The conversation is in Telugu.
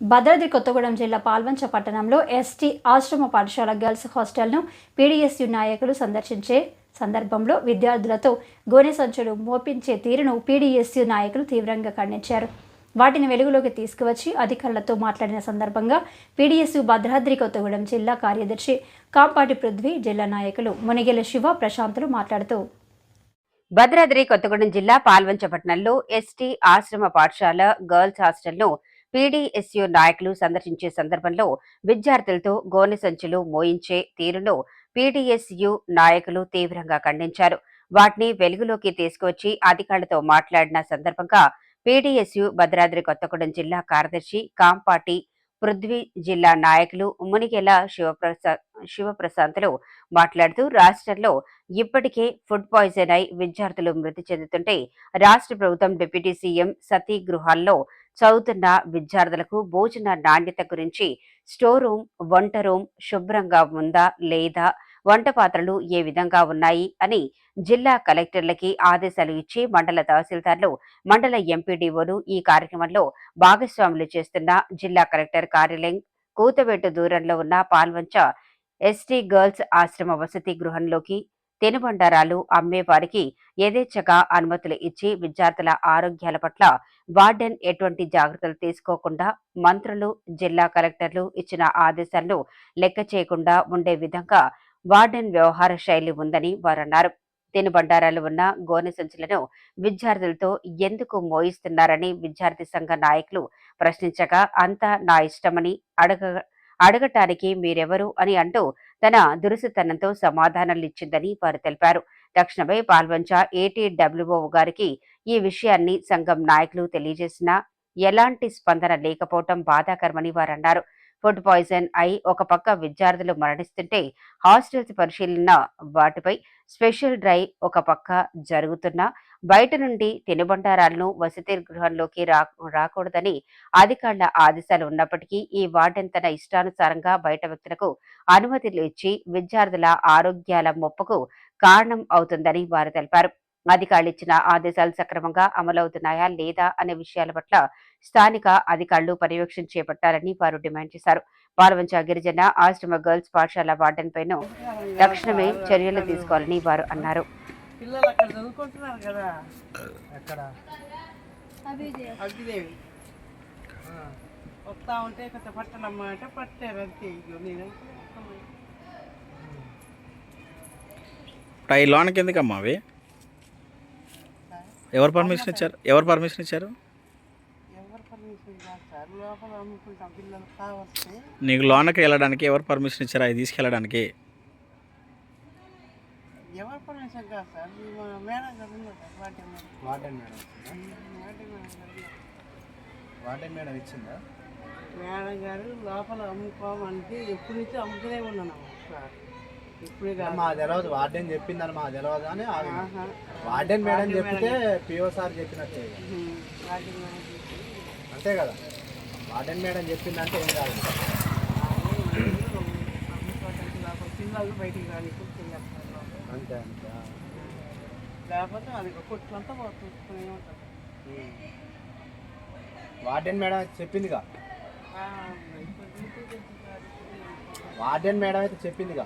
భద్రాద్రి కొత్తగూడెం జిల్లా పాల్వంచ పట్టణంలో ఎస్టీ ఆశ్రమ పాఠశాల గర్ల్స్ హాస్టల్ను పీడీఎస్యు నాయకులు సందర్శించే సందర్భంలో విద్యార్థులతో గోనె సంచులు మోపించే తీరును పీడీఎస్యు నాయకులు తీవ్రంగా ఖండించారు. వాటిని వెలుగులోకి తీసుకువచ్చి అధికారులతో మాట్లాడిన సందర్భంగా పీడీఎస్యు భద్రాద్రి కొత్తగూడెం జిల్లా కార్యదర్శి కాంపాటి పృథ్వీ జిల్లా నాయకులు మునిగెల శివ ప్రశాంతులు మాట్లాడుతూ భద్రాద్రి కొత్తగూడెం జిల్లా పాల్వంచపట్నంలో ఎస్టీ ఆశ్రమ పాఠశాల గర్ల్స్ హాస్టల్ను పీడీఎస్యు నాయకులు సందర్శించే సందర్భంలో విద్యార్థులతో గోనె సంచులు మోయించే తీరును పీడీఎస్యు నాయకులు తీవ్రంగా ఖండించారు. వాటిని వెలుగులోకి తీసుకువచ్చి అధికారులతో మాట్లాడిన సందర్భంగా పీడీఎస్యు భద్రాద్రి కొత్తగూడెం జిల్లా కార్యదర్శి కాంపాటి పృథ్వీ జిల్లా నాయకులు మునిగెల శివప్రసాద్ శివప్రశాంతులు మాట్లాడుతూ రాష్ట్రంలో ఇప్పటికే ఫుడ్ పాయిజన్ అయి విద్యార్థులు మృతి చెందుతుంటే రాష్ట్ర ప్రభుత్వం డిప్యూటీ సీఎం సతీ గృహాల్లో చదువుతున్న విద్యార్థులకు భోజన నాణ్యత గురించి స్టోర్ రూమ్ వంట రూమ్ శుభ్రంగా ఉందా లేదా వంట పాత్రలు ఏ విధంగా ఉన్నాయి అని జిల్లా కలెక్టర్లకి ఆదేశాలు ఇచ్చి మండల తహసీల్దార్లు మండల ఎంపీడీఓలు ఈ కార్యక్రమంలో భాగస్వాములు చేస్తున్న జిల్లా కలెక్టర్ కార్యాలయం కూతవేటు దూరంలో ఉన్న పాల్వంచ ఎస్టీ గర్ల్స్ ఆశ్రమ వసతి గృహంలోకి తినుబండారాలు అమ్మే వారికి యథేచ్ఛగా అనుమతులు ఇచ్చి విద్యార్థుల ఆరోగ్యాల పట్ల వార్డెన్ ఎటువంటి జాగ్రత్తలు తీసుకోకుండా మంత్రులు జిల్లా కలెక్టర్లు ఇచ్చిన ఆదేశాలను లెక్క చేయకుండా ఉండే విధంగా వార్డెన్ వ్యవహార శైలి ఉందని వారన్నారు. తినుబండారాలు ఉన్న గోనె సంచులను విద్యార్థులతో ఎందుకు మోయిస్తున్నారని విద్యార్థి సంఘ నాయకులు ప్రశ్నించగా అంతా నా ఇష్టమని అడగ అడగటానికి మీరెవరు అని అంటూ తన దురుసుతనంతో సమాధానాలు ఇచ్చిందని వారు తెలిపారు. తక్షణమే పాల్వంచ ఏటీడబ్ల్యూఓ గారికి ఈ విషయాన్ని సంఘం నాయకులు తెలియజేసినా ఎలాంటి స్పందన లేకపోవటం బాధాకరమని వారన్నారు. ఫుడ్ పాయిజన్ అయి ఒక పక్క విద్యార్థులు మరణిస్తుంటే హాస్టల్స్ పరిశీలన వాటిపై స్పెషల్ డ్రైవ్ ఒక పక్క జరుగుతున్నా బయట నుండి తినుబండారాలను వసతి గృహంలోకి రా రాకూడదని అధికారుల ఆదేశాలు ఉన్నప్పటికీ ఈ వార్డెన్ తన ఇష్టానుసారంగా బయట వ్యక్తులకు అనుమతులు ఇచ్చి విద్యార్థుల ఆరోగ్యాల మొప్పకు కారణం అవుతుందని వారు తెలిపారు. అధికారులు ఇచ్చిన ఆదేశాలు సక్రమంగా అమలవుతున్నాయా లేదా అనే విషయాల పట్ల స్థానిక అధికారులు పర్యవేక్షణ చేపట్టాలని వారు డిమాండ్ చేశారు. పాల్వంచ గిరిజన ఆశ్రమ గర్ల్స్ పాఠశాల వార్డెన్ పైన తక్షణమే చర్యలు తీసుకోవాలని వారు అన్నారు. వస్తా ఉంటే కొంత పట్టనమ్మా అంటే పట్టారు అంతే నేను లోన్కి ఎందుకమ్మా అవి? ఎవరు పర్మిషన్ ఇచ్చారు? ఎవరు పర్మిషన్ ఇచ్చారు? ఎవరు పర్మిషన్ చేస్తారు లోపల అమ్ముకుంటాం. పిల్లలు కావచ్చు నీకు లోన్కి వెళ్ళడానికి ఎవరు పర్మిషన్ ఇచ్చారు? అవి తీసుకెళ్ళడానికి. ఎవరు పర్మిషన్ కాదు సార్? ఈ మన మేడం గారు లోపల అమ్ముకోమంటే ఎప్పటి నుంచి అమ్ముతూనే ఉన్నాను సార్. ఇప్పుడే మా తెలియదు వార్డెన్ చెప్పిందని మా తెలియదు అని. వార్డెన్ మేడం చెప్తే పిఓ సార్ చెప్పినట్టే అంతే కదా. వార్డెన్ మేడం చెప్పిందంటే ఏం కాదు. అంతే అంతే. లేకపోతే అది కొట్లంతా వార్డెన్ మేడం చెప్పిందిగా. వార్డెన్ మేడం అయితే చెప్పిందిగా.